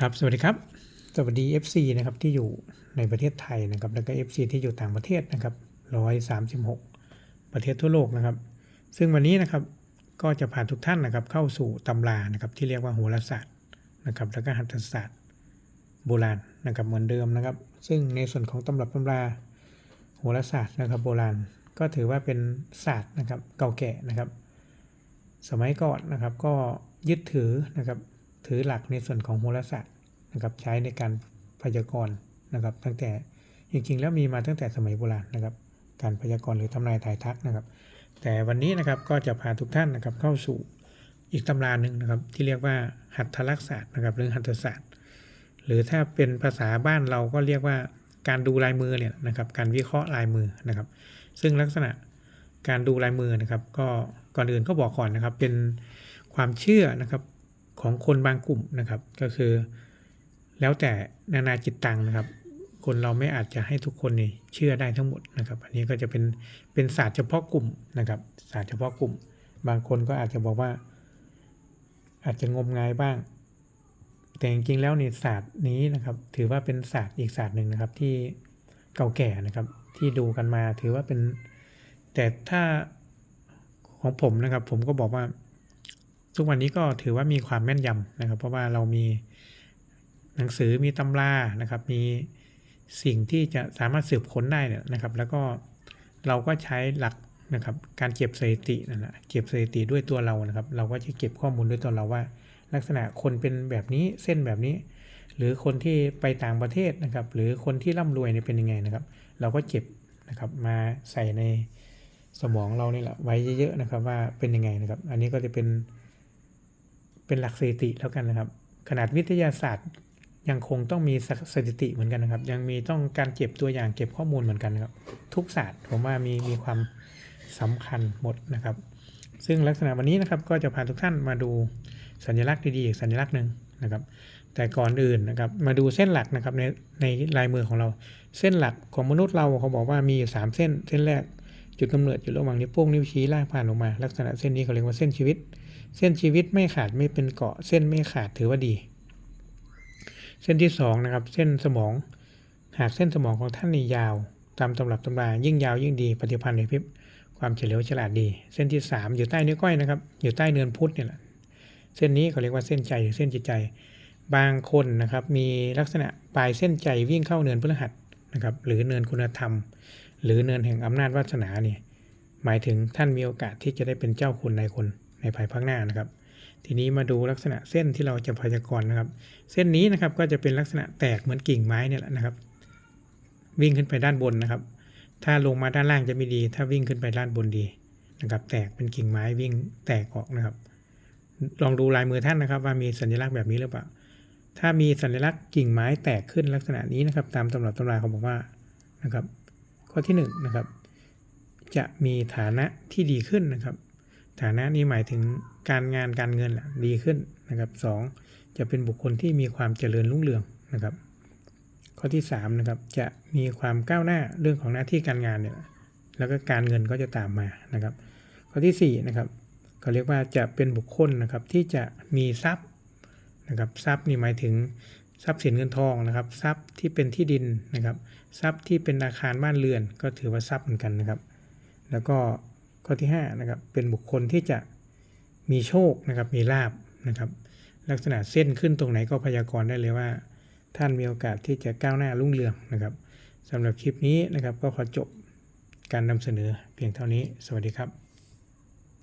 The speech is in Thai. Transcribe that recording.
ครับ สวัสดีครับ สวัสดี FC นะครับที่อยู่ในประเทศไทยนะครับ แล้วก็ FC ที่อยู่ต่างประเทศนะครับ136 ประเทศทั่วโลกนะครับ ซึ่งวันนี้นะครับก็จะพาทุกท่านนะครับเข้าสู่ตำรานะครับที่เรียกว่าโหราศาสตร์นะครับ แล้วก็หัตถศาสตร์โบราณนะครับเหมือนเดิมนะครับ ซึ่งในส่วนของตำรับตำราโหราศาสตร์นะครับ โบราณก็ถือว่าเป็นศาสตร์นะครับเก่าแก่นะครับ สมัยก่อนนะครับก็ยึดถือนะครับ ถือหลักในส่วนของโหราศาสตร์นะครับใช้ในการพยากรณ์นะครับ ตั้งแต่จริงๆ แล้วมีมาตั้งแต่สมัยโบราณนะครับ การพยากรณ์หรือทำนายทายทักนะครับ แต่วันนี้นะครับก็จะพาทุกท่านนะครับเข้าสู่อีกตำราหนึ่งนะครับ ที่เรียกว่าหัตถลักษศาสตร์นะครับหรือหัตถศาสตร์ หรือถ้าเป็นภาษาบ้านเราก็เรียกว่าการดูลายมือเนี่ยนะครับ การวิเคราะห์ลายมือนะครับ ซึ่งลักษณะการดูลายมือนะครับ ก็ก่อนอื่นก็บอกก่อนนะครับ เป็นความเชื่อนะครับ ของคนบางกลุ่มนะครับ ก็คือ แล้วแต่นานาจิตตังนะครับ คนเราไม่อาจจะให้ทุกคนนี่เชื่อได้ทั้งหมดนะครับ อันนี้ก็จะเป็นเป็นศาสตร์เฉพาะกลุ่มนะครับ ศาสตร์เฉพาะกลุ่ม บางคนก็อาจจะบอกว่า อาจจะงมงายบ้าง แต่จริงๆแล้วในศาสตร์นี้นะครับ ถือว่าเป็นศาสตร์อีกศาสตร์หนึ่งนะครับ ที่เก่าแก่นะครับ ที่ดูกันมาถือว่าเป็น แต่ถ้าของผมนะครับ ผมก็บอกว่า ทุกวันนี้ก็ถือว่ามีความแม่นยำนะครับ เพราะว่าเรามีหนังสือมีตำรานะครับ มีสิ่งที่จะสามารถสืบค้นได้เนี่ยนะครับ แล้วก็เราก็ใช้หลักนะครับการเก็บสถิตินั่นแหละเก็บสถิติด้วยตัวเรานะครับ เราก็จะเก็บข้อมูลด้วยตัวเราว่า ลักษณะคนเป็นแบบนี้เส้นแบบนี้ หรือคนที่ไปต่างประเทศนะครับ หรือคนที่ร่ำรวยเนี่ยเป็นยังไงนะครับ เราก็เก็บนะครับมาใส่ในสมองเรานี่แหละไว้เยอะๆนะครับ ว่าเป็นยังไงนะครับ อันนี้ก็จะเป็น เป็นหลักสถิติแล้วกันนะครับ ขนาดวิทยาศาสตร์ยังคงต้องมีสถิติเหมือนกันนะครับ ยังมีต้องการเก็บตัวอย่างเก็บข้อมูลเหมือนกันนะครับ ทุกศาสตร์ผมว่ามีมีความสำคัญหมดนะครับ ซึ่งลักษณะวันนี้นะครับก็จะพาทุกท่านมาดูสัญลักษณ์ดีๆอีกสัญลักษณ์หนึ่งนะครับ แต่ก่อนอื่นนะครับมาดูเส้นหลักนะครับในในลายมือของเรา เส้นหลักของมนุษย์เราเขาบอกว่ามีอยู่สามเส้น เส้นแรกจุดกำเนิดอยู่ระหว่างนิ้วโป้งนิ้วชี้ลากผ่านออกมา ลักษณะเส้นนี้เขาเรียกว่าเส้นชีวิต เส้นชีวิตไม่ขาดไม่เป็นเกาะ เส้นไม่ขาดถือว่าดี เส้นที่สองนะครับเส้นสมอง หากเส้นสมองของท่านนี่ยาว ตามตำรับตำรายิ่งยาวยิ่งดีปฏิพันธ์ในพิบความเฉลียวฉลาดดี เส้นที่สามอยู่ใต้นิ้วก้อยนะครับ อยู่ใต้เนินพุทธเนี่ยแหละเส้นนี้เขาเรียกว่าเส้นใจหรือเส้นจิตใจ บางคนนะครับ มีลักษณะปลายเส้นใจวิ่งเข้าเนินพฤหัสนะครับหรือเนินคุณธรรม หรือเนินแห่งอำนาจวาสนาเนี่ยหมายถึงท่านมีโอกาสที่จะได้เป็นเจ้าคุณนายคน ในภายภาคหน้านะครับ ทีนี้มาดูลักษณะเส้นที่เราจะพยากรณ์นะครับ เส้นนี้นะครับก็จะเป็นลักษณะแตกเหมือนกิ่งไม้เนี่ยแหละนะครับ วิ่งขึ้นไปด้านบนนะครับ ถ้าลงมาด้านล่างจะไม่ดี ถ้าวิ่งขึ้นไปด้านบนดีนะครับ แตกเป็นกิ่งไม้วิ่งแตกออกนะครับ ลองดูลายมือท่านนะครับ ว่ามีสัญลักษณ์แบบนี้หรือเปล่า ถ้ามีสัญลักษณ์กิ่งไม้แตกขึ้นลักษณะนี้นะครับ ตามตำรับตำราเขาบอกว่านะครับ ข้อที่หนึ่งนะครับจะมีฐานะที่ดีขึ้นนะครับ ฐานะนี้หมายถึงการงานการเงินแหละดีขึ้นนะครับสองจะเป็นบุคคลที่มีความเจริญรุ่งเรืองนะครับ ข้อที่สามนะครับจะมีความก้าวหน้าเรื่องของหน้าที่การงานเนี่ยแล้วก็การเงินก็จะตามมานะครับ ข้อที่สี่นะครับเขาเรียกว่าจะเป็นบุคคลนะครับที่จะมีทรัพย์นะครับทรัพย์นี่หมายถึงทรัพย์สินเงินทองนะครับ ทรัพย์ที่เป็นที่ดินนะครับ ทรัพย์ที่เป็นอาคารบ้านเรือน ก็ถือว่าทรัพย์เหมือนกันนะครับ แล้วก็ ข้อที่5นะครับเป็นบุคคลที่จะมีโชคนะครับมีลาบนะครับ ลักษณะเส้นขึ้นตรงไหนก็พยากรณ์ได้เลยว่า ท่านมีโอกาสที่จะก้าวหน้ารุ่งเรืองนะครับสำหรับคลิปนี้นะครับก็ขอจบการนำเสนอเพียงเท่านี้ สวัสดีครับ